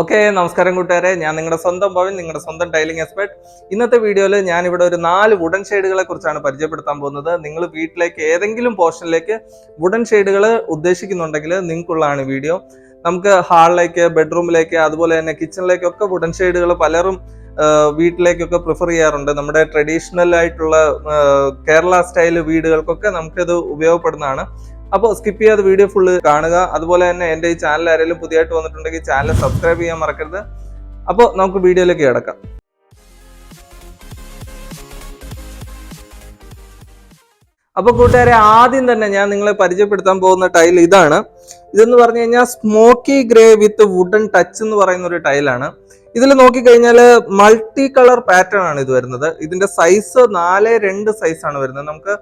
Okay നമസ്കാരം കൂട്ടുകാരെ. ഞാൻ നിങ്ങളുടെ സ്വന്തം ഭവൻ നിങ്ങളുടെ സ്വന്തം ടൈലിംഗ് എക്സ്പെർട്ട്. ഇന്നത്തെ വീഡിയോയിൽ ഞാൻ ഇവിടെ ഒരു നാല് വുഡൻ ഷെയ്ഡുകളെ കുറിച്ചാണ് പരിചയപ്പെടുത്താൻ പോകുന്നത്. നിങ്ങൾ വീട്ടിലേക്ക് ഏതെങ്കിലും പോർഷനിലേക്ക് വുഡൻ ഷെയ്ഡുകൾ ഉദ്ദേശിക്കുന്നുണ്ടെങ്കിൽ നിങ്ങൾക്കുള്ളതാണ് വീഡിയോ. നമുക്ക് ഹാളിലേക്ക് ബെഡ്റൂമിലേക്ക് അതുപോലെ തന്നെ കിച്ചണിലേക്കൊക്കെ വുഡൻ ഷെയ്ഡുകൾ പലരും വീട്ടിലേക്കൊക്കെ പ്രിഫർ ചെയ്യാറുണ്ട്. നമ്മുടെ ട്രഡീഷണൽ ആയിട്ടുള്ള കേരള സ്റ്റൈൽ വീടുകൾക്കൊക്കെ നമുക്കിത് ഉപയോഗപ്പെടുന്നതാണ്. അപ്പോൾ സ്കിപ്പ് ചെയ്യാതെ വീഡിയോ ഫുള്ള് കാണുക. അതുപോലെ തന്നെ എന്റെ ഈ ചാനൽ ആരെങ്കിലും പുതിയതായിട്ട് വന്നിട്ടുണ്ടെങ്കിൽ ചാനൽ സബ്സ്ക്രൈബ് ചെയ്യാൻ മറക്കരുത്. അപ്പോൾ നമുക്ക് വീഡിയോയിലേക്ക് കിടക്കാം. അപ്പൊ കൂട്ടുകാരെ ആദ്യം തന്നെ ഞാൻ നിങ്ങളെ പരിചയപ്പെടുത്താൻ പോകുന്ന ടൈൽ ഇതാണ്. ഇതെന്ന് പറഞ്ഞു കഴിഞ്ഞാൽ smoky grey with wooden touch എന്ന് പറയുന്ന ഒരു ടൈലാണ് ഇതിൽ നോക്കിക്കഴിഞ്ഞാൽ മൾട്ടി കളർ പാറ്റേൺ ആണ് ഇത് വരുന്നത്. ഇതിന്റെ സൈസ് നാല് രണ്ട് സൈസ് ആണ് വരുന്നത്. നമുക്ക്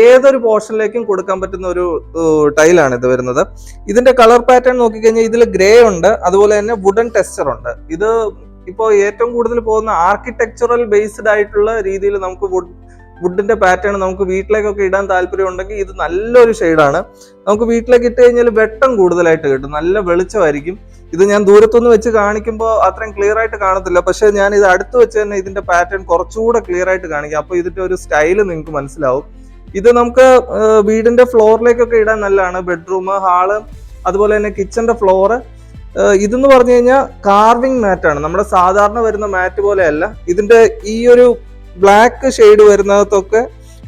ഏതൊരു പോർഷനിലേക്കും കൊടുക്കാൻ പറ്റുന്ന ഒരു ടൈലാണ് ഇത് വരുന്നത്. ഇതിന്റെ കളർ പാറ്റേൺ നോക്കിക്കഴിഞ്ഞാൽ ഇതിൽ ഗ്രേ ഉണ്ട് അതുപോലെ തന്നെ വുഡൻ ടെക്സ്ചർ ഉണ്ട്. ഇത് ഇപ്പോൾ ഏറ്റവും കൂടുതൽ പോകുന്ന ആർക്കിടെക്ചറൽ ബേസ്ഡ് ആയിട്ടുള്ള രീതിയിൽ നമുക്ക് വുഡ് വുഡിന്റെ പാറ്റേൺ നമുക്ക് വീട്ടിലേക്കൊക്കെ ഇടാൻ താല്പര്യം ഉണ്ടെങ്കിൽ ഇത് നല്ലൊരു ഷെയ്ഡാണ് നമുക്ക് വീട്ടിലേക്ക് ഇട്ട് കഴിഞ്ഞാൽ വെട്ടം കൂടുതലായിട്ട് കിട്ടും. നല്ല വെളിച്ചമായിരിക്കും. ഇത് ഞാൻ ദൂരത്തുനിന്ന് വെച്ച് കാണിക്കുമ്പോൾ അത്രയും ക്ലിയർ ആയിട്ട് കാണത്തില്ല. പക്ഷെ ഞാൻ ഇത് അടുത്ത് വെച്ച് തന്നെ ഇതിന്റെ പാറ്റേൺ കുറച്ചുകൂടെ ക്ലിയർ ആയിട്ട് കാണിക്കാം. അപ്പോൾ ഇതിന്റെ ഒരു സ്റ്റൈൽ നിങ്ങൾക്ക് മനസ്സിലാവും. ഇത് നമുക്ക് വീടിന്റെ ഫ്ലോറിലേക്കൊക്കെ ഇടാൻ നല്ലതാണ്. ബെഡ്റൂം ഹാൾ അതുപോലെ തന്നെ കിച്ചന്റെ ഫ്ലോറ് ഇതെന്ന് പറഞ്ഞു കഴിഞ്ഞാൽ കാർവിംഗ് മാറ്റാണ് നമ്മുടെ സാധാരണ വരുന്ന മാറ്റ് പോലെയല്ല. ഇതിന്റെ ഈ ഒരു ബ്ലാക്ക് ഷെയ്ഡ് വരുന്നതൊക്കെ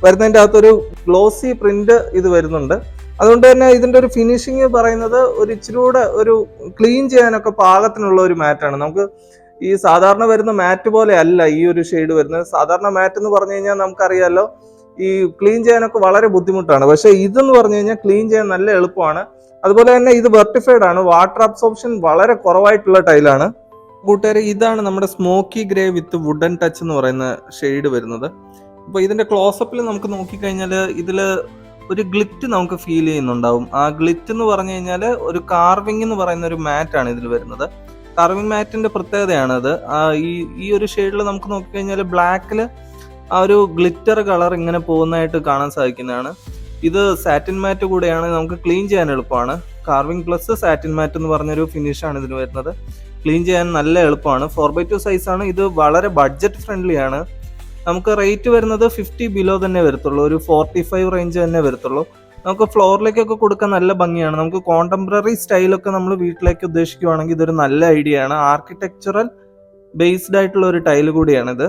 വരുന്നതിന്റെ അകത്തൊരു ഗ്ലോസി പ്രിന്റ് ഇത് വരുന്നുണ്ട്. അതുകൊണ്ട് തന്നെ ഇതിന്റെ ഒരു ഫിനിഷിങ് പറയുന്നത് ഒരു ഇച്ചിരി കൂടെ ഒരു ക്ലീൻ ചെയ്യാനൊക്കെ പാകത്തിനുള്ള ഒരു മാറ്റാണ് നമുക്ക് ഈ സാധാരണ വരുന്ന മാറ്റ് പോലെ അല്ല ഈ ഒരു ഷെയ്ഡ് വരുന്നത്. സാധാരണ മാറ്റ് എന്ന് പറഞ്ഞു കഴിഞ്ഞാൽ നമുക്കറിയാമല്ലോ ഈ ക്ലീൻ ചെയ്യാനൊക്കെ വളരെ ബുദ്ധിമുട്ടാണ്. പക്ഷെ ഇതെന്ന് പറഞ്ഞു കഴിഞ്ഞാൽ ക്ലീൻ ചെയ്യാൻ നല്ല എളുപ്പമാണ്. അതുപോലെ തന്നെ ഇത് വെർട്ടിഫൈഡ് ആണ്. വാട്ടർ അബ്സോർപ്ഷൻ വളരെ കുറവായിട്ടുള്ള ടൈലാണ് കൂട്ടുകാരെ ഇതാണ് നമ്മുടെ smoky grey with wooden touch എന്ന് പറയുന്ന ഷെയ്ഡ് വരുന്നത്. അപ്പോൾ ഇതിന്റെ ക്ലോസപ്പിൽ നമുക്ക് നോക്കിക്കഴിഞ്ഞാൽ ഇതിൽ ഒരു ഗ്ലിറ്റ് നമുക്ക് ഫീൽ ചെയ്യുന്നുണ്ടാവും. ആ ഗ്ലിറ്റ് എന്ന് പറഞ്ഞു കഴിഞ്ഞാൽ ഒരു കാർവിംഗ് എന്ന് പറയുന്ന ഒരു മാറ്റാണ് ഇതിൽ വരുന്നത്. കാർവിംഗ് മാറ്റിന്റെ പ്രത്യേകതയാണ് അത്. ഈ ഈ ഒരു ഷെയ്ഡിൽ നമുക്ക് നോക്കിക്കഴിഞ്ഞാൽ ബ്ലാക്കിൽ ആ ഒരു ഗ്ലിറ്റർ കളർ ഇങ്ങനെ പോകുന്നതായിട്ട് കാണാൻ സാധിക്കുന്നതാണ്. ഇത് സാറ്റിൻ മാറ്റ് കൂടെയാണ് നമുക്ക് ക്ലീൻ ചെയ്യാൻ എളുപ്പമാണ്. കാർവിംഗ് പ്ലസ് സാറ്റിൻ മാറ്റ് എന്ന് പറഞ്ഞൊരു ഫിനിഷ് ആണ് ഇതിന് വരുന്നത്. ക്ലീൻ ചെയ്യാൻ നല്ല എളുപ്പമാണ്. ഫോർ ബൈ ടു സൈസ് ആണ്. ഇത് വളരെ ബഡ്ജറ്റ് ഫ്രണ്ട്ലി ആണ്. നമുക്ക് റേറ്റ് വരുന്നത് ഫിഫ്റ്റി ബിലോ തന്നെ വരത്തുള്ളൂ. ഒരു ഫോർട്ടി ഫൈവ് റേഞ്ച് തന്നെ വരത്തുള്ളൂ. നമുക്ക് ഫ്ലോറിലേക്കൊക്കെ കൊടുക്കാൻ നല്ല ഭംഗിയാണ്. നമുക്ക് കോണ്ടംപററി സ്റ്റൈലൊക്കെ നമ്മൾ വീട്ടിലേക്ക് ഉദ്ദേശിക്കുവാണെങ്കിൽ ഇതൊരു നല്ല ഐഡിയ ആണ്. ആർക്കിടെക്ചറൽ ബേസ്ഡ് ആയിട്ടുള്ള ഒരു ടൈൽ കൂടിയാണിത്.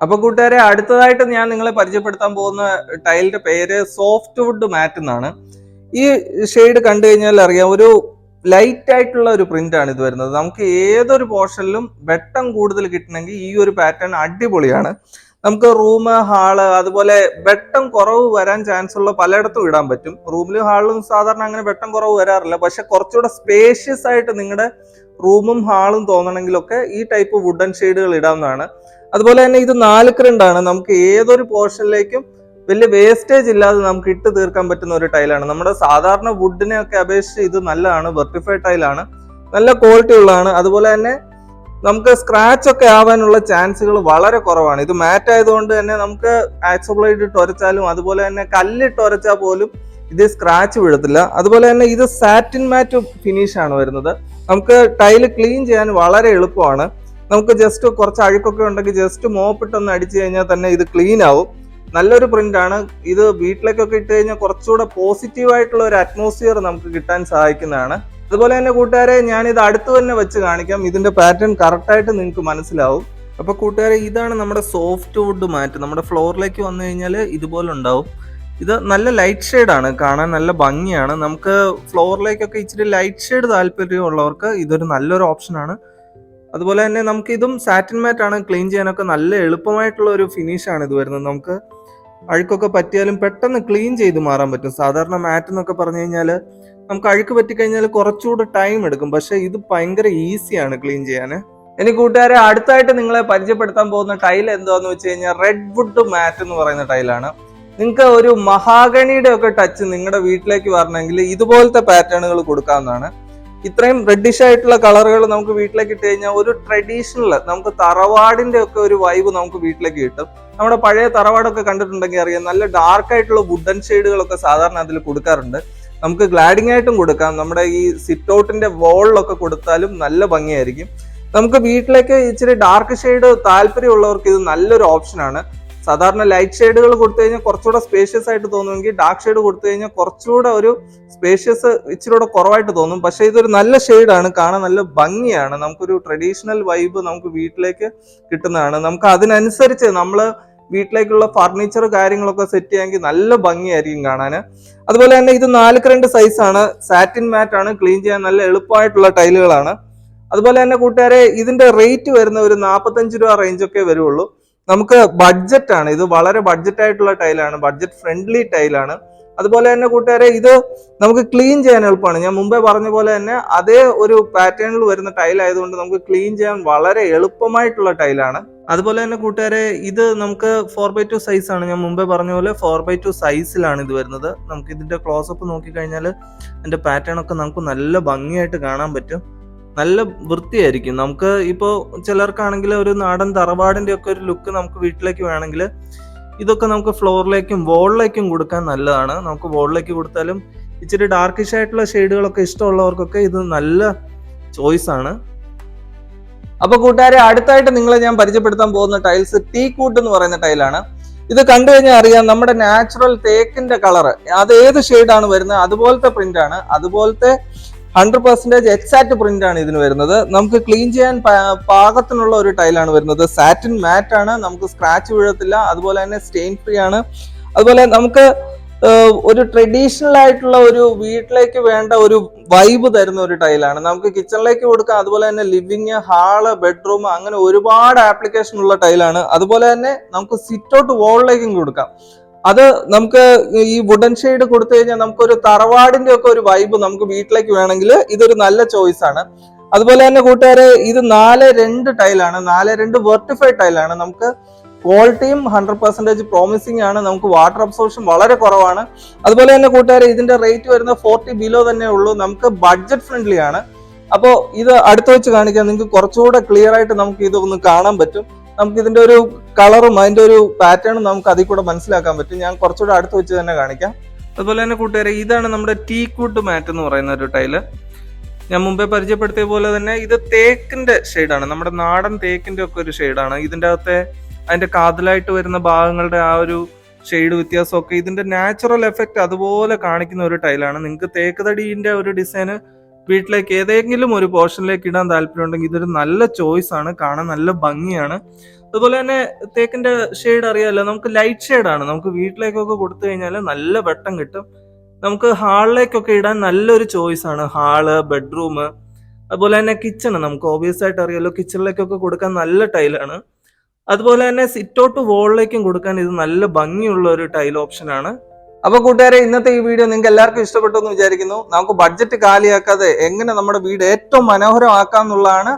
അപ്പൊ കൂട്ടുകാരെ അടുത്തതായിട്ട് ഞാൻ നിങ്ങളെ പരിചയപ്പെടുത്താൻ പോകുന്ന ടൈലിന്റെ പേര് സോഫ്റ്റ് വുഡ് മാറ്റ് എന്നാണ്. ഈ ഷെയ്ഡ് കണ്ടു കഴിഞ്ഞാൽ അറിയാം ഒരു ലൈറ്റ് ആയിട്ടുള്ള ഒരു പ്രിന്റ് ആണ് ഇത് വരുന്നത്. നമുക്ക് ഏതൊരു പോർഷനിലും വെട്ടം കൂടുതൽ കിട്ടണമെങ്കിൽ ഈ ഒരു പാറ്റേൺ അടിപൊളിയാണ്. നമുക്ക് റൂം ഹാൾ അതുപോലെ വെട്ടം കുറവ് വരാൻ ചാൻസ് ഉള്ള പലയിടത്തും ഇടാൻ പറ്റും. റൂമിലും ഹാളിലും സാധാരണ അങ്ങനെ വെട്ടം കുറവ് വരാറില്ല. പക്ഷെ കുറച്ചുകൂടെ സ്പേഷ്യസ് ആയിട്ട് നിങ്ങളുടെ റൂമും ഹാളും തോന്നണമെങ്കിലൊക്കെ ഈ ടൈപ്പ് വുഡൻ ഷെയ്ഡുകൾ ഇടാവുന്നതാണ്. അതുപോലെ തന്നെ ഇത് നാല് നാലുക്രണ്ടാണ് നമുക്ക് ഏതൊരു പോർഷനിലേക്കും വലിയ വേസ്റ്റേജ് ഇല്ലാതെ നമുക്ക് ഇട്ട് തീർക്കാൻ പറ്റുന്ന ഒരു ടൈലാണ് നമ്മുടെ സാധാരണ വുഡിനെ ഒക്കെ അപേക്ഷിച്ച് ഇത് നല്ലതാണ് വെർട്ടിഫൈഡ് ടൈലാണ് നല്ല ക്വാളിറ്റി ഉള്ളതാണ്. അതുപോലെ തന്നെ നമുക്ക് സ്ക്രാച്ച് ഒക്കെ ആവാനുള്ള ചാൻസുകൾ വളരെ കുറവാണ്. ഇത് മാറ്റ് ആയതുകൊണ്ട് തന്നെ നമുക്ക് ആക്സോബ്ലൈഡ് ഇട്ട് ഉരച്ചാലും അതുപോലെ തന്നെ കല്ലിട്ട് ഉരച്ചാൽ പോലും ഇത് സ്ക്രാച്ച് വീഴത്തില്ല അതുപോലെ തന്നെ ഇത് സാറ്റിൻ മാറ്റ് ഫിനിഷ് ആണ് വരുന്നത്. നമുക്ക് ടൈൽ ക്ലീൻ ചെയ്യാൻ വളരെ എളുപ്പമാണ്. നമുക്ക് ജസ്റ്റ് കുറച്ച് അഴുക്കൊക്കെ ഉണ്ടെങ്കിൽ ജസ്റ്റ് മോപ്പിട്ടൊന്ന് അടിച്ചു കഴിഞ്ഞാൽ തന്നെ ഇത് ക്ലീൻ ആവും. നല്ലൊരു പ്രിന്റ് ആണ്. ഇത് വീട്ടിലേക്കൊക്കെ ഇട്ട് കഴിഞ്ഞാൽ കുറച്ചുകൂടെ പോസിറ്റീവ് ആയിട്ടുള്ള ഒരു അറ്റ്മോസ്ഫിയർ നമുക്ക് കിട്ടാൻ സഹായിക്കുന്നതാണ്. അതുപോലെ തന്നെ കൂട്ടുകാരെ ഞാൻ ഇത് അടുത്ത് തന്നെ വെച്ച് കാണിക്കാം. ഇതിന്റെ പാറ്റേൺ കറക്റ്റ് ആയിട്ട് നിങ്ങൾക്ക് മനസ്സിലാവും. അപ്പൊ കൂട്ടുകാരെ ഇതാണ് നമ്മുടെ സോഫ്റ്റ് വുഡ് മാറ്റ് നമ്മുടെ ഫ്ലോറിലേക്ക് വന്നു കഴിഞ്ഞാൽ ഇതുപോലെ ഉണ്ടാവും. ഇത് നല്ല ലൈറ്റ് ഷെയ്ഡ് ആണ്. കാണാൻ നല്ല ഭംഗിയാണ്. നമുക്ക് ഫ്ലോറിലേക്കൊക്കെ ഇച്ചിരി ലൈറ്റ് ഷെയ്ഡ് താല്പര്യമുള്ളവർക്ക് ഇതൊരു നല്ലൊരു ഓപ്ഷനാണ് അതുപോലെ തന്നെ നമുക്ക് ഇതും സാറ്റിൻ മാറ്റ് ആണ് ക്ലീൻ ചെയ്യാനൊക്കെ നല്ല എളുപ്പമായിട്ടുള്ള ഒരു ഫിനിഷ് ആണ് ഇത് വരുന്നത്. നമുക്ക് അഴുക്കൊക്കെ പറ്റിയാലും പെട്ടെന്ന് ക്ലീൻ ചെയ്ത് മാറാൻ പറ്റും. സാധാരണ മാറ്റ് എന്നൊക്കെ പറഞ്ഞു കഴിഞ്ഞാൽ നമുക്ക് അഴുക്ക് പറ്റിക്കഴിഞ്ഞാൽ കുറച്ചുകൂടെ ടൈം എടുക്കും. പക്ഷെ ഇത് ഭയങ്കര ഈസിയാണ് ക്ലീൻ ചെയ്യാൻ ഇനി കൂട്ടുകാരെ അടുത്തായിട്ട് നിങ്ങളെ പരിചയപ്പെടുത്താൻ പോകുന്ന ടൈൽ എന്താന്ന് വെച്ച് കഴിഞ്ഞാൽ റെഡ് വുഡ് മാറ്റ് എന്ന് പറയുന്ന ടൈലാണ് നിങ്ങൾക്ക് ഒരു മഹാഗണിയുടെ ഒക്കെ ടച്ച് നിങ്ങളുടെ വീട്ടിലേക്ക് വരണമെങ്കിൽ ഇതുപോലത്തെ പാറ്റേണുകൾ കൊടുക്കാവുന്നതാണ്. ഇത്രയും റെഡിഷ് ആയിട്ടുള്ള കളറുകൾ നമുക്ക് വീട്ടിലേക്ക് ഇട്ട് കഴിഞ്ഞാൽ ഒരു ട്രഡീഷണൽ നമുക്ക് തറവാടിന്റെ ഒക്കെ ഒരു വൈബ് നമുക്ക് വീട്ടിലേക്ക് കിട്ടും. നമ്മുടെ പഴയ തറവാടൊക്കെ കണ്ടിട്ടുണ്ടെങ്കിൽ അറിയാം നല്ല ഡാർക്ക് ആയിട്ടുള്ള വുഡൻ ഷെയ്ഡുകളൊക്കെ സാധാരണ അതിൽ കൊടുക്കാറുണ്ട്. നമുക്ക് ഗ്ലാഡിംഗ് ആയിട്ടും കൊടുക്കാം. നമ്മുടെ ഈ സിറ്റ് ഔട്ടിന്റെ വോളിലൊക്കെ കൊടുത്താലും നല്ല ഭംഗിയായിരിക്കും. നമുക്ക് വീട്ടിലേക്ക് ഇച്ചിരി ഡാർക്ക് ഷെയ്ഡ് താല്പര്യമുള്ളവർക്ക് ഇത് നല്ലൊരു ഓപ്ഷനാണ് സാധാരണ ലൈറ്റ് ഷെയ്ഡുകൾ കൊടുത്തു കഴിഞ്ഞാൽ കുറച്ചുകൂടെ സ്പേഷ്യസ് ആയിട്ട് തോന്നുമെങ്കിൽ ഡാർക്ക് ഷെയ്ഡ് കൊടുത്തു കഴിഞ്ഞാൽ കുറച്ചുകൂടെ ഒരു സ്പേഷ്യസ് ഇച്ചിരി കൂടെ കുറവായിട്ട് തോന്നും. പക്ഷേ ഇതൊരു നല്ല ഷെയ്ഡാണ് കാണാൻ നല്ല ഭംഗിയാണ്. നമുക്കൊരു ട്രഡീഷണൽ വൈബ് നമുക്ക് വീട്ടിലേക്ക് കിട്ടുന്നതാണ്. നമുക്ക് അതിനനുസരിച്ച് നമ്മൾ വീട്ടിലേക്കുള്ള ഫർണിച്ചർ കാര്യങ്ങളൊക്കെ സെറ്റ് ചെയ്യാമെങ്കിൽ നല്ല ഭംഗിയായിരിക്കും കാണാൻ അതുപോലെ തന്നെ ഇത് നാലുക്ക് രണ്ട് സൈസാണ് സാറ്റിൻ മാറ്റ് ആണ്. ക്ലീൻ ചെയ്യാൻ നല്ല എളുപ്പമായിട്ടുള്ള ടൈലുകളാണ് അതുപോലെ തന്നെ കൂട്ടുകാരെ ഇതിന്റെ റേറ്റ് വരുന്ന ഒരു നാൽപ്പത്തഞ്ച് രൂപ റേഞ്ചൊക്കെ വരുള്ളൂ നമുക്ക് ബഡ്ജറ്റ് ആണ്. ഇത് വളരെ ബഡ്ജറ്റ് ആയിട്ടുള്ള ടൈലാണ് ബഡ്ജറ്റ് ഫ്രണ്ട്ലി ടൈലാണ് അതുപോലെ തന്നെ കൂട്ടുകാരെ ഇത് നമുക്ക് ക്ലീൻ ചെയ്യാൻ എളുപ്പമാണ്. ഞാൻ മുമ്പേ പറഞ്ഞ പോലെ തന്നെ അതേ ഒരു പാറ്റേണിൽ വരുന്ന ടൈൽ ആയതുകൊണ്ട് നമുക്ക് ക്ലീൻ ചെയ്യാൻ വളരെ എളുപ്പമായിട്ടുള്ള ടൈലാണ് അതുപോലെ തന്നെ കൂട്ടുകാരെ ഇത് നമുക്ക് ഫോർ ബൈ ടു സൈസ് ആണ്. ഞാൻ മുമ്പേ പറഞ്ഞ പോലെ ഫോർ ബൈ ടു സൈസിലാണ് ഇത് വരുന്നത്. നമുക്ക് ഇതിന്റെ ക്ലോസപ്പ് നോക്കിക്കഴിഞ്ഞാൽ അതിന്റെ പാറ്റേൺ ഒക്കെ നമുക്ക് നല്ല ഭംഗിയായിട്ട് കാണാൻ പറ്റും. നല്ല വൃത്തിയായിരിക്കും. നമുക്ക് ഇപ്പോൾ ചിലർക്കാണെങ്കിൽ ഒരു നാടൻ തറവാടിന്റെ ഒക്കെ ഒരു ലുക്ക് നമുക്ക് വീട്ടിലേക്ക് വേണമെങ്കിൽ ഇതൊക്കെ നമുക്ക് ഫ്ലോറിലേക്കും വോളിലേക്കും കൊടുക്കാൻ നല്ലതാണ്. നമുക്ക് വോളിലേക്ക് കൊടുത്താലും ഇച്ചിരി ഡാർക്കിഷ് ആയിട്ടുള്ള ഷെയ്ഡുകളൊക്കെ ഇഷ്ടമുള്ളവർക്കൊക്കെ ഇത് നല്ല ചോയ്സ് ആണ്. അപ്പൊ കൂട്ടുകാരെ അടുത്തായിട്ട് നിങ്ങളെ ഞാൻ പരിചയപ്പെടുത്താൻ പോകുന്ന ടൈൽസ് ടീ കൂട്ട് എന്ന് പറയുന്ന ടൈലാണ് ഇത് കണ്ടു കഴിഞ്ഞാൽ അറിയാം നമ്മുടെ നാച്ചുറൽ തേക്കിന്റെ കളർ അത് ഏത് ഷെയ്ഡാണ് വരുന്നത്? അതുപോലത്തെ പ്രിന്റ് ആണ്. അതുപോലത്തെ ഹൺഡ്രഡ് പെർസെന്റേജ് എക്സാക്ട് പ്രിന്റ് ആണ് ഇതിന് വരുന്നത്. നമുക്ക് ക്ലീൻ ചെയ്യാൻ പാകത്തിനുള്ള ഒരു ടൈലാണ് വരുന്നത്. സാറ്റിൻ മാറ്റ് ആണ്. നമുക്ക് സ്ക്രാച്ച് വീഴത്തില്ല. അതുപോലെ തന്നെ സ്റ്റെയിൻ ഫ്രീ ആണ്. അതുപോലെ നമുക്ക് ഒരു ട്രഡീഷണൽ ആയിട്ടുള്ള ഒരു വീട്ടിലേക്ക് വേണ്ട ഒരു വൈബ് തരുന്ന ഒരു ടൈലാണ് നമുക്ക് കിച്ചണിലേക്ക് കൊടുക്കാം. അതുപോലെ തന്നെ ലിവിങ് ഹാൾ ബെഡ്റൂം അങ്ങനെ ഒരുപാട് ആപ്ലിക്കേഷൻ ഉള്ള ടൈലാണ് അതുപോലെ തന്നെ നമുക്ക് സിറ്റ് ഔട്ട് വോളിലേക്കും കൊടുക്കാം. അത് നമുക്ക് ഈ വുഡൻ ഷെയ്ഡ് കൊടുത്തു കഴിഞ്ഞാൽ നമുക്കൊരു തറവാടിന്റെ ഒക്കെ ഒരു വൈബ് നമുക്ക് വീട്ടിലേക്ക് വേണമെങ്കിൽ ഇതൊരു നല്ല ചോയ്സ് ആണ്. അതുപോലെ തന്നെ കൂട്ടുകാരെ ഇത് നാല് രണ്ട് ടൈലാണ് നാല് രണ്ട് വെർട്ടിഫൈഡ് ടൈലാണ് നമുക്ക് ക്വാളിറ്റിയും ഹൺഡ്രഡ് പെർസെന്റേജ് പ്രോമിസിംഗ് ആണ്. നമുക്ക് വാട്ടർ അബ്സോർഷൻ വളരെ കുറവാണ്. അതുപോലെ തന്നെ കൂട്ടുകാരെ ഇതിന്റെ റേറ്റ് വരുന്ന ഫോർട്ടി ബിലോ തന്നെ ഉള്ളൂ. നമുക്ക് ബഡ്ജറ്റ് ഫ്രണ്ട്ലി ആണ്. അപ്പോൾ ഇത് അടുത്ത് വെച്ച് കാണിക്കാം. നിങ്ങൾക്ക് കുറച്ചുകൂടെ ക്ലിയർ ആയിട്ട് നമുക്ക് ഇതൊന്ന് കാണാൻ പറ്റും. നമുക്ക് ഇതിന്റെ ഒരു കളറും അതിന്റെ ഒരു പാറ്റേണും നമുക്ക് അതിൽ കൂടെ മനസ്സിലാക്കാൻ പറ്റും. ഞാൻ കുറച്ചുകൂടെ അടുത്ത് വെച്ച് തന്നെ കാണിക്കാം. അതുപോലെ തന്നെ കൂട്ടുകാരെ ഇതാണ് നമ്മുടെ ടീ കൂട്ട് മാറ്റ് എന്ന് പറയുന്ന ഒരു ടൈൽ ഞാൻ മുമ്പേ പരിചയപ്പെടുത്തിയ പോലെ തന്നെ ഇത് തേക്കിന്റെ ഷെയ്ഡാണ് നമ്മുടെ നാടൻ തേക്കിന്റെ ഒക്കെ ഒരു ഷെയ്ഡാണ് ഇതിന്റെ അകത്തെ അതിന്റെ കാതലായിട്ട് വരുന്ന ഭാഗങ്ങളുടെ ആ ഒരു ഷെയ്ഡ് വ്യത്യാസമൊക്കെ ഇതിന്റെ നാച്ചുറൽ എഫക്റ്റ് അതുപോലെ കാണിക്കുന്ന ഒരു ടൈലാണ് നിങ്ങൾക്ക് തേക്ക് തടീന്റെ ഒരു ഡിസൈന് വീട്ടിലേക്ക് ഏതെങ്കിലും ഒരു പോർഷനിലേക്ക് ഇടാൻ താല്പര്യമുണ്ടെങ്കിൽ ഇതൊരു നല്ല ചോയ്സ് ആണ് കാണാൻ നല്ല ഭംഗിയാണ്. അതുപോലെ തന്നെ തേക്കിന്റെ ഷെയ്ഡ് അറിയാമല്ലോ നമുക്ക് ലൈറ്റ് ഷെയ്ഡാണ് നമുക്ക് വീട്ടിലേക്കൊക്കെ കൊടുത്തു കഴിഞ്ഞാൽ നല്ല വെട്ടം കിട്ടും. നമുക്ക് ഹാളിലേക്കൊക്കെ ഇടാൻ നല്ലൊരു ചോയ്സ് ആണ്. ഹാൾ ബെഡ്റൂം അതുപോലെ തന്നെ കിച്ചൺ നമുക്ക് ഓബിയസ് ആയിട്ട് അറിയാലോ കിച്ചണിലേക്കൊക്കെ കൊടുക്കാൻ നല്ല ടൈലാണ് അതുപോലെ തന്നെ സിറ്റ് ഔട്ട് വോളിലേക്കും കൊടുക്കാൻ ഇത് നല്ല ഭംഗിയുള്ള ഒരു ടൈൽ ഓപ്ഷനാണ് അപ്പൊ കൂട്ടുകാരെ ഇന്നത്തെ ഈ വീഡിയോ നിങ്ങൾക്ക് എല്ലാവർക്കും ഇഷ്ടപ്പെട്ടു എന്ന് വിചാരിക്കുന്നു. നമുക്ക് ബഡ്ജറ്റ് കാലിയാക്കാതെ എങ്ങനെ നമ്മുടെ വീട് ഏറ്റവും മനോഹരമാക്കാം എന്നുള്ളതാണ്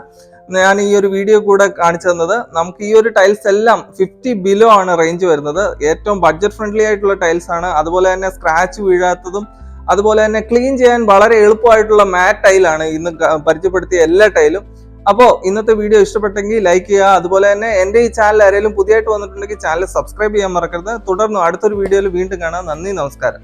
ഞാൻ ഈ ഒരു വീഡിയോ കൂടെ കാണിച്ചു തന്നത്. നമുക്ക് ഈ ഒരു ടൈൽസ് എല്ലാം ഫിഫ്റ്റി ബിലോ ആണ് റേഞ്ച് വരുന്നത്. ഏറ്റവും ബഡ്ജറ്റ് ഫ്രണ്ട്ലി ആയിട്ടുള്ള ടൈൽസ് ആണ്. അതുപോലെ തന്നെ സ്ക്രാച്ച് വീഴാത്തതും അതുപോലെ തന്നെ ക്ലീൻ ചെയ്യാൻ വളരെ എളുപ്പമായിട്ടുള്ള മാറ്റ് ടൈലാണ് ഇന്ന് പരിചയപ്പെടുത്തിയ എല്ലാ ടൈലും അപ്പോൾ ഇന്നത്തെ വീഡിയോ ഇഷ്ടപ്പെട്ടെങ്കിൽ ലൈക്ക് ചെയ്യുക. അതുപോലെ തന്നെ എന്റെ ഈ ചാനൽ ആരെങ്കിലും പുതിയതായിട്ട് വന്നിട്ടുണ്ടെങ്കിൽ ചാനൽ സബ്സ്ക്രൈബ് ചെയ്യാൻ മറക്കരുത്. തുടർന്ന് അടുത്തൊരു വീഡിയോയിൽ വീണ്ടും കാണാം. നന്ദി നമസ്കാരം.